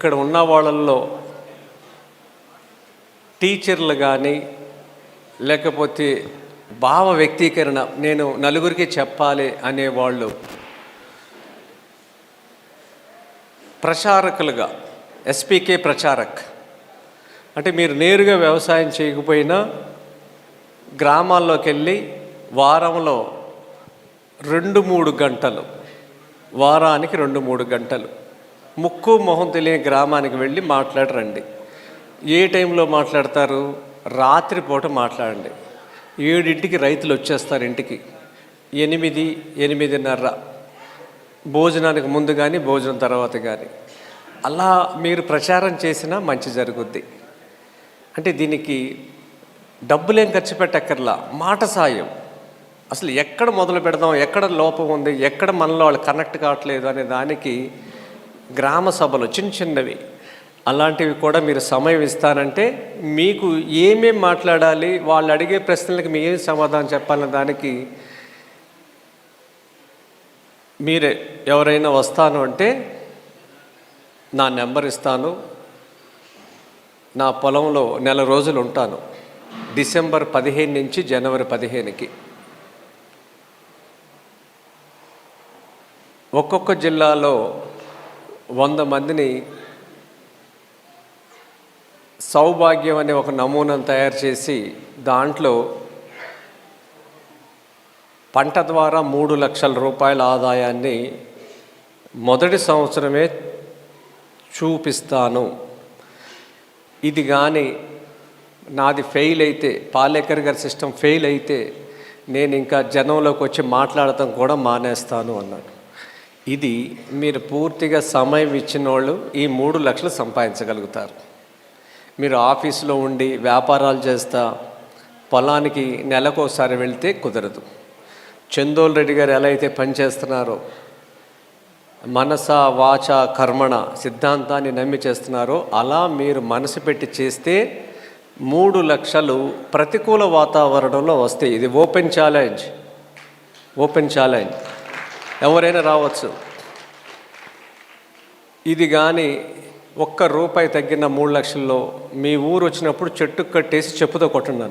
ఇక్కడ ఉన్న వాళ్ళల్లో టీచర్లు కానీ లేకపోతే భావ వ్యక్తీకరణ నేను నలుగురికి చెప్పాలి అనేవాళ్ళు ప్రచారకులుగా ఎస్పీకే ప్రచారక్. అంటే మీరు నేరుగా వ్యవసాయం చేయకపోయినా గ్రామాల్లోకి వెళ్ళి వారంలో రెండు మూడు గంటలు వారానికి రెండు మూడు గంటలు. ముక్కు మొహం తెలియని గ్రామానికి వెళ్ళి మాట్లాడరండి. ఏ టైంలో మాట్లాడతారు? రాత్రిపూట మాట్లాడండి. ఏడింటికి రైతులు వచ్చేస్తారు ఇంటికి. ఎనిమిది ఎనిమిదిన్నర. భోజనానికి ముందు కానీ భోజనం తర్వాత కానీ అలా మీరు ప్రచారం చేసినా మంచి జరుగుద్ది. అంటే దీనికి డబ్బులేం ఖర్చు పెట్టక్కర్లా. మాట సాయం. అసలు ఎక్కడ మొదలు పెడదాం? ఎక్కడ లోపం ఉంది? ఎక్కడ మనలో వాళ్ళు కనెక్ట్ కావట్లేదు అనే దానికి గ్రామ సభలు చిన్న చిన్నవి. అలాంటివి కూడా మీరు సమయం ఇస్తానంటే మీకు ఏమేం మాట్లాడాలి వాళ్ళు అడిగే ప్రశ్నలకు మీ ఏం సమాధానం చెప్పాలనే దానికి మీరే ఎవరైనా వస్తాను అంటే నా నెంబర్ ఇస్తాను. నా పొలంలో నెల రోజులు ఉంటాను. డిసెంబర్ పదిహేను నుంచి జనవరి పదిహేనుకి. ఒక్కొక్క జిల్లాలో వంద మందిని సౌభాగ్యం అనే ఒక నమూనాను తయారు చేసి దాంట్లో పంట ద్వారా మూడు లక్షల రూపాయల ఆదాయాన్ని మొదటి సంవత్సరమే చూపిస్తాను. ఇది కానీ నాది ఫెయిల్ అయితే పాలేకర్ గారి సిస్టమ్ ఫెయిల్ అయితే నేను ఇంకా జనంలోకి వచ్చి మాట్లాడటం కూడా మానేస్తాను అన్నాడు. ఇది మీరు పూర్తిగా సమయం ఇచ్చిన వాళ్ళు ఈ మూడు లక్షలు సంపాదించగలుగుతారు. మీరు ఆఫీసులో ఉండి వ్యాపారాలు చేస్తా పొలానికి నెలకోసారి వెళ్తే కుదరదు. చందోల్ రెడ్డి గారు ఎలా అయితే పనిచేస్తున్నారో మనస వాచ కర్మణ సిద్ధాంతాన్ని నమ్మి చేస్తున్నారో అలా మీరు మనసు పెట్టి చేస్తే మూడు లక్షలు ప్రతికూల వాతావరణంలో వస్తాయి. ఇది ఓపెన్ ఛాలెంజ్. Open challenge. ఎవరైనా రావచ్చు. ఇది కానీ ఒక్క రూపాయి తగ్గిన మూడు లక్షల్లో మీ ఊరు వచ్చినప్పుడు చెట్టు కట్టేసి చెప్పుతో కొట్టండి నన్ను.